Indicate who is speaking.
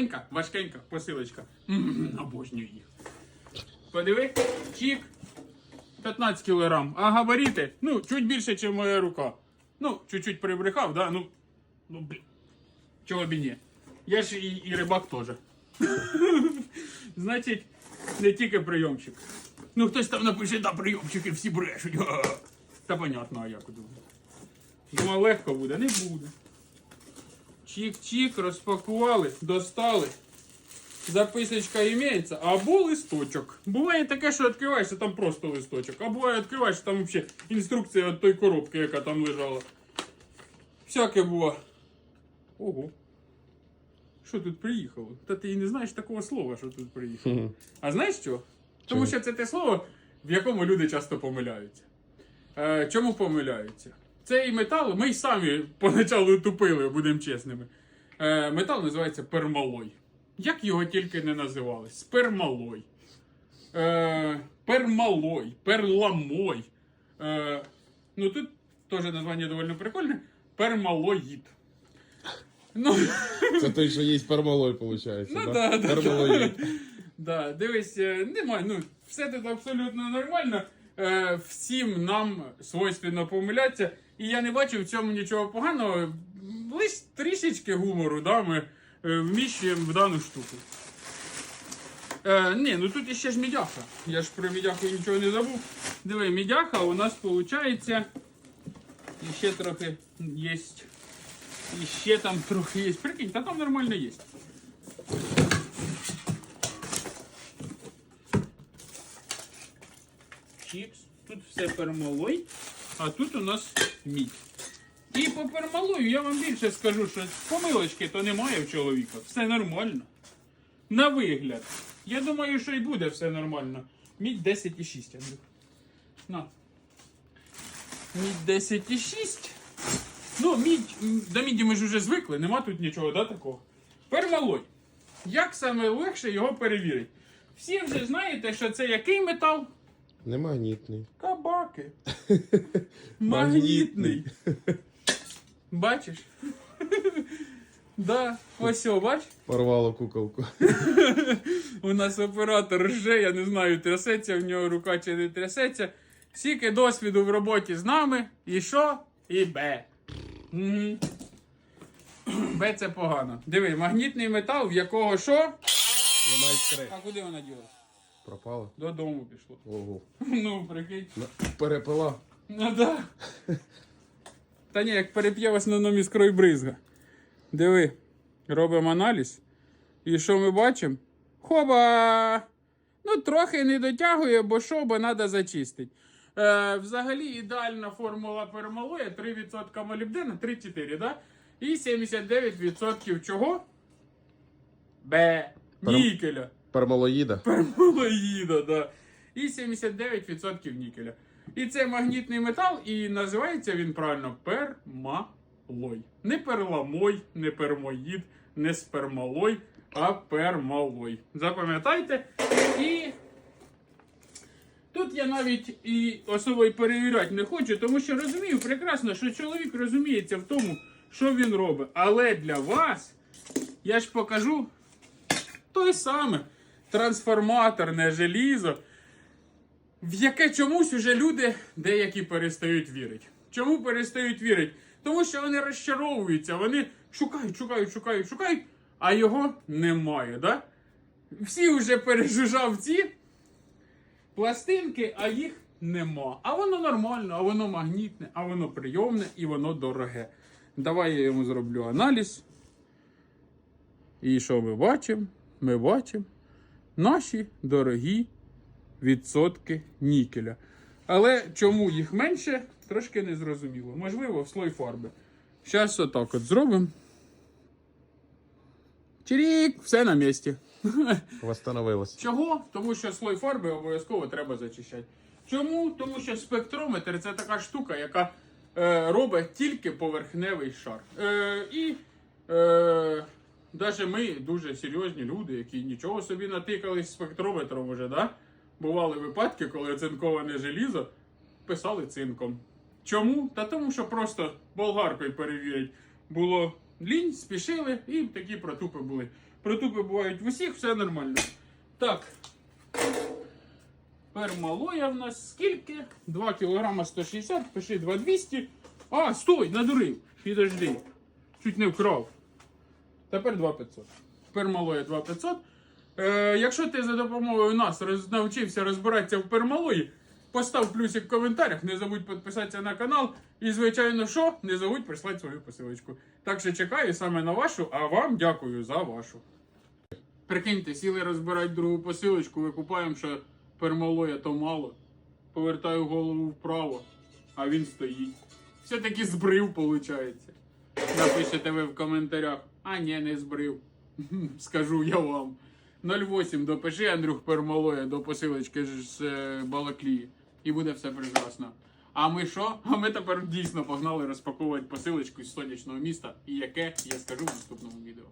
Speaker 1: маленька, важкенька посилочка. Обожнюю їх. Подиви, чік. 15 кілограм. А габаріти, ну, чуть більше, ніж моя рука. Ну, чуть-чуть прибрехав, да? Ну, ну блін. Чого б і ні. Я ж і, і рибак теж. Значить, не тільки прийомчик. Ну, хтось там напише, да, прийомчики всі брешуть. Та понятно, а як думаю. Думав, легко буде, не буде. Чик-чик, розпакували, достали. Записочка імеється, або листочок. Буває таке, що відкриваєш, а там просто листочок. А буває відкриваєш, там взагалі інструкція від тої коробки, яка там лежала. Всяке було. Ого. Що тут приїхало? Та ти і не знаєш такого слова, що тут приїхало. А знаєш що? Тому що це те слово, в якому люди часто помиляються. Е, чому помиляються? Цей метал ми й самі поначалу тупили, будемо чесними. Е, метал називається пермалой. Як його тільки не називали? Спермалой. Е, пермалой, перламой. Е, ну тут теж названня доволі прикольне. Пермалоїд. Ну,
Speaker 2: Це той, що є пермалой, виходить.
Speaker 1: Ну да, да,
Speaker 2: Пермалоїд.
Speaker 1: да. Дивись, е, немає. Ну, все тут абсолютно нормально. Е, всім нам свойственно помилятися. І я не бачу в цьому нічого поганого. Лише трішечки гумору, да, ми е, вміщуємо в дану штуку. Е, ні, ну тут іще ж мідяха. Я ж про мідяху нічого не забув. Диви, мідяха у нас виходить. І ще трохи є. І ще там трохи є. Прикинь, та там нормально є. Чіпс. Тут все пермалой, а тут у нас мідь. І по пермалою я вам більше скажу, що помилочки то немає в чоловіка. Все нормально. На вигляд. Я думаю, що і буде все нормально. Мідь 10,6, Андрюх. На. Мідь 10,6. Ну, мідь, до міді ми ж вже звикли, нема тут нічого, да, такого. Пермалой. Як саме легше його перевірити? Всі вже знаєте, що це який метал?
Speaker 2: Не магнітний.
Speaker 1: Кабаки. Магнітний. Бачиш? Да, ось о, бач.
Speaker 2: Порвало куколку.
Speaker 1: У нас оператор рже, я не знаю, трясеться в нього рука чи не трясеться. Скільки досвіду в роботі з нами, і що? І Б. Б це погано. Диви, магнітний метал, в якого що?
Speaker 2: Немає.
Speaker 1: А куди вона ділась?
Speaker 2: Пропало.
Speaker 1: Додому пішло.
Speaker 2: Ого.
Speaker 1: Ну, прикинь.
Speaker 2: Перепила.
Speaker 1: Ну да. Та ні, як переп'є в основному іскрою бризга. Диви, робимо аналіз. І що ми бачимо? Хоба! Ну, трохи не дотягує, бо що, бо треба зачистити. Е, взагалі ідеальна формула пермалоя 3% молібдена, 3-4, да? І 79% чого? Б.
Speaker 2: Перм-
Speaker 1: Нікеля.
Speaker 2: Пермалоїда.
Speaker 1: Пермалоїда, да. І 79% нікеля. І це магнітний метал, і називається він правильно пермалой. Не перламой, не пермоїд, не спермалой, а пермалой. Запам'ятайте. І тут я навіть і особо й перевіряти не хочу, тому що розумію прекрасно, що чоловік розуміється в тому, що він робить. Але для вас я ж покажу той саме трансформаторне желізо, в яке чомусь уже люди деякі перестають вірити. Чому перестають вірити? Тому що вони розчаровуються, вони шукають, шукають, шукають, шукають, а його немає. Да? Всі вже пережужав ці пластинки, а їх нема. А воно нормально, а воно магнітне, а воно прийомне і воно дороге. Давай я йому зроблю аналіз. І що ми бачимо? Ми бачимо наші дорогі відсотки нікеля. Але чому їх менше, трошки не зрозуміло. Можливо, в слой фарби. Зараз отак от зробимо. Чирік, все на місці.
Speaker 2: Восстановилось.
Speaker 1: Чого? Тому що слой фарби обов'язково треба зачищати. Чому? Тому що спектрометр це така штука, яка е, робить тільки поверхневий шар. Е, і е, навіть ми дуже серйозні люди, які нічого собі натикались спектрометром уже, да? Бували випадки, коли оцинковане желізо писали цинком. Чому? Та тому, що просто болгаркою перевірять. Було лінь, спішили і такі протупи були. Протупи бувають в усіх, все нормально. Так. Пермалоя в нас скільки? 2 кг 160, пиши 2200. А, стой, надурив. Підожди. Чуть не вкрав. Тепер 2500. Пермалоя 2500. Е, якщо ти за допомогою нас роз, навчився розбиратися в пермалої, постав плюсик в коментарях, не забудь підписатися на канал. І, звичайно, що, не забудь прислати свою посилочку. Так що чекаю саме на вашу, а вам дякую за вашу. Прикиньте, сіли розбирати другу посилочку, викупаємо, що пермалоя то мало. Повертаю голову вправо, а він стоїть. Все-таки збрив, виходить. Напишете ви в коментарях. А ні, не збрив. Скажу я вам. 08 допиши Андрюх Пермолоя до посилочки з е, Балаклії. І буде все прекрасно. А ми що? А ми тепер дійсно погнали розпаковувати посилочку з сонячного міста. І яке я скажу в наступному відео.